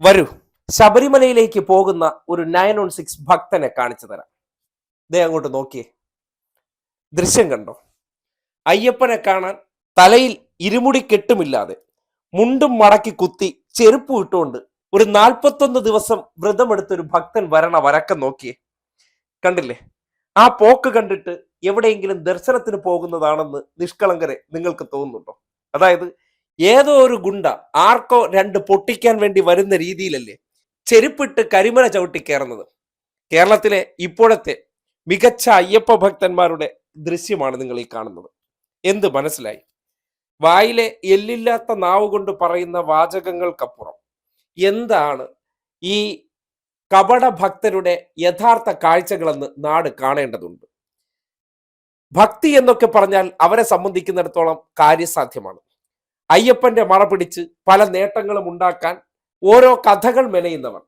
വരൂ. ശബരിമലയിലേക്ക് പോകുന്ന ഒരു നയൻ ഓൺ സിക്സ് ഭക്തനെ കാണിച്ചു തരാം. ദേ അങ്ങോട്ട് നോക്കിയേ. ദൃശ്യം കണ്ടോ? അയ്യപ്പനെ കാണാൻ തലയിൽ ഇരുമുടി കെട്ടുമില്ലാതെ മുണ്ടും മടക്കി കുത്തി ചെരുപ്പ് ഇട്ടുകൊണ്ട് ഒരു നാൽപ്പത്തൊന്ന് ദിവസം വ്രതമെടുത്തൊരു ഭക്തൻ വരണ വരക്കം നോക്കിയേ. കണ്ടില്ലേ? ആ പോക്ക് കണ്ടിട്ട് എവിടെയെങ്കിലും ദർശനത്തിന് പോകുന്നതാണെന്ന് നിഷ്കളങ്കരെ നിങ്ങൾക്ക് തോന്നുന്നുണ്ടോ? അതായത് ഏതോ ഒരു ഗുണ്ട ആർക്കോ രണ്ട് പൊട്ടിക്കാൻ വേണ്ടി വരുന്ന രീതിയിലല്ലേ ചെരുപ്പിട്ട് കരിമല ചവിട്ടി കയറുന്നത്. കേരളത്തിലെ ഇപ്പോഴത്തെ മികച്ച അയ്യപ്പ ഭക്തന്മാരുടെ ദൃശ്യമാണ് നിങ്ങൾ ഈ കാണുന്നത്. എന്ത് മനസ്സിലായി? വായിലെ എല്ലില്ലാത്ത നാവ് കൊണ്ട് പറയുന്ന വാചകങ്ങൾക്കപ്പുറം എന്താണ് ഈ കപട ഭക്തരുടെ യഥാർത്ഥ കാഴ്ചകളെന്ന് നാട് കാണേണ്ടതുണ്ട്. ഭക്തി എന്നൊക്കെ പറഞ്ഞാൽ അവരെ സംബന്ധിക്കുന്നിടത്തോളം കാര്യസാധ്യമാണ്. അയ്യപ്പന്റെ മറ പിടിച്ച് പല നേട്ടങ്ങളും ഉണ്ടാക്കാൻ ഓരോ കഥകൾ മെനയുന്നവർ.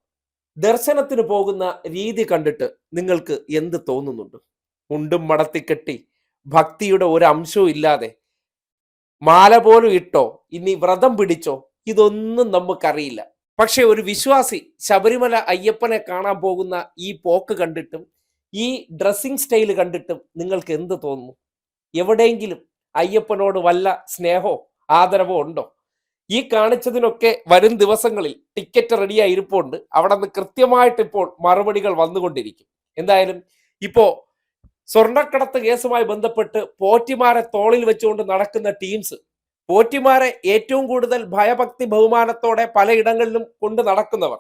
ദർശനത്തിന് പോകുന്ന രീതി കണ്ടിട്ട് നിങ്ങൾക്ക് എന്ത് തോന്നുന്നുണ്ട്? മുണ്ടും മടത്തിക്കെട്ടി ഭക്തിയുടെ ഒരു അംശവും ഇല്ലാതെ മാല പോലും ഇട്ടോ ഇനി വ്രതം പിടിച്ചോ ഇതൊന്നും നമുക്കറിയില്ല. പക്ഷെ ഒരു വിശ്വാസി ശബരിമല അയ്യപ്പനെ കാണാൻ പോകുന്ന ഈ പോക്ക് കണ്ടിട്ടും ഈ ഡ്രസ്സിങ് സ്റ്റൈൽ കണ്ടിട്ടും നിങ്ങൾക്ക് എന്ത് തോന്നുന്നു? എവിടെയെങ്കിലും അയ്യപ്പനോട് വല്ല സ്നേഹമോ ആദരവോ ഉണ്ടോ ഈ കാണിച്ചതിനൊക്കെ വരും ദിവസങ്ങളിൽ ടിക്കറ്റ് റെഡിയായി ഇരിപ്പുണ്ട് അവിടെ നിന്ന് കൃത്യമായിട്ട് ഇപ്പോൾ മറുപടികൾ വന്നുകൊണ്ടിരിക്കും. എന്തായാലും ഇപ്പോ സ്വർണക്കടത്ത് കേസുമായി ബന്ധപ്പെട്ട് പോറ്റിമാരെ തോളിൽ വെച്ചുകൊണ്ട് നടക്കുന്ന ടീംസ് പോറ്റിമാരെ ഏറ്റവും കൂടുതൽ ഭയഭക്തി ബഹുമാനത്തോടെ പലയിടങ്ങളിലും കൊണ്ട് നടക്കുന്നവർ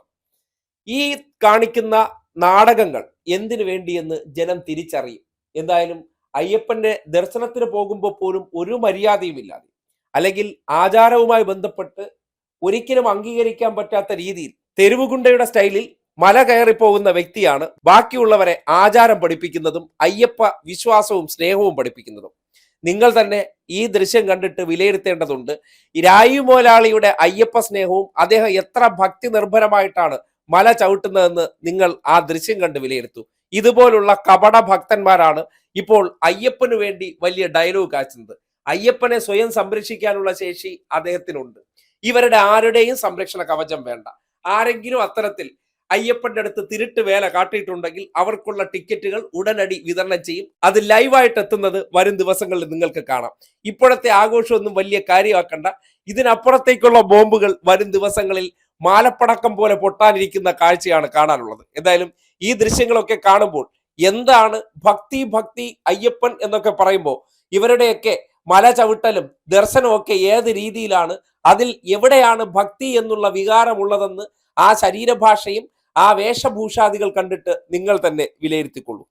ഈ കാണിക്കുന്ന നാടകങ്ങൾ എന്തിനു വേണ്ടിയെന്ന് ജനം തിരിച്ചറിയും. എന്തായാലും അയ്യപ്പന്റെ ദർശനത്തിന് പോകുമ്പോൾ പോലും ഒരു മര്യാദയുമില്ലാതെ അല്ലെങ്കിൽ ആചാരവുമായി ബന്ധപ്പെട്ട് ഒരിക്കലും അംഗീകരിക്കാൻ പറ്റാത്ത രീതിയിൽ തെരുവുകുണ്ടയുടെ സ്റ്റൈലിൽ മല കയറിപ്പോകുന്ന വ്യക്തിയാണ് ബാക്കിയുള്ളവരെ ആചാരം പഠിപ്പിക്കുന്നതും അയ്യപ്പ വിശ്വാസവും സ്നേഹവും പഠിപ്പിക്കുന്നതും. നിങ്ങൾ തന്നെ ഈ ദൃശ്യം കണ്ടിട്ട് വിലയിരുത്തേണ്ടതുണ്ട്. രായു മോലാളിയുടെ അയ്യപ്പ സ്നേഹവും അദ്ദേഹം എത്ര ഭക്തി നിർഭരമായിട്ടാണ് മല ചവിട്ടുന്നതെന്ന് നിങ്ങൾ ആ ദൃശ്യം കണ്ട് വിലയിരുത്തു. ഇതുപോലുള്ള കപട ഭക്തന്മാരാണ് ഇപ്പോൾ അയ്യപ്പനു വേണ്ടി വലിയ ഡയലോഗ് കാച്ചുന്നത്. അയ്യപ്പനെ സ്വയം സംരക്ഷിക്കാനുള്ള ശേഷി അദ്ദേഹത്തിനുണ്ട്. ഇവരുടെ ആരുടെയും സംരക്ഷണ കവചം വേണ്ട. ആരെങ്കിലും അത്തരത്തിൽ അയ്യപ്പന്റെ അടുത്ത് തിരുട്ട് വേല കാട്ടിയിട്ടുണ്ടെങ്കിൽ അവർക്കുള്ള ടിക്കറ്റുകൾ ഉടനടി വിതരണം ചെയ്യും. അത് ലൈവായിട്ട് എത്തുന്നത് വരും ദിവസങ്ങളിൽ നിങ്ങൾക്ക് കാണാം. ഇപ്പോഴത്തെ ആഘോഷമൊന്നും വലിയ കാര്യമാക്കണ്ട. ഇതിനപ്പുറത്തേക്കുള്ള ബോംബുകൾ വരും ദിവസങ്ങളിൽ മാലപ്പടക്കം പോലെ പൊട്ടാനിരിക്കുന്ന കാഴ്ചയാണ് കാണാനുള്ളത്. എന്തായാലും ഈ ദൃശ്യങ്ങളൊക്കെ കാണുമ്പോൾ എന്താണ് ഭക്തി ഭക്തി അയ്യപ്പൻ എന്നൊക്കെ പറയുമ്പോൾ ഇവരുടെയൊക്കെ മല ചവിട്ടലും ദർശനവും ഒക്കെ ഏത് രീതിയിലാണ്? അതിൽ എവിടെയാണ് ഭക്തി എന്നുള്ള വികാരമുള്ളതെന്ന് ആ ശരീരഭാഷയും ആ വേഷഭൂഷാദികൾ കണ്ടിട്ട് നിങ്ങൾ തന്നെ വിലയിരുത്തിക്കൊള്ളൂ.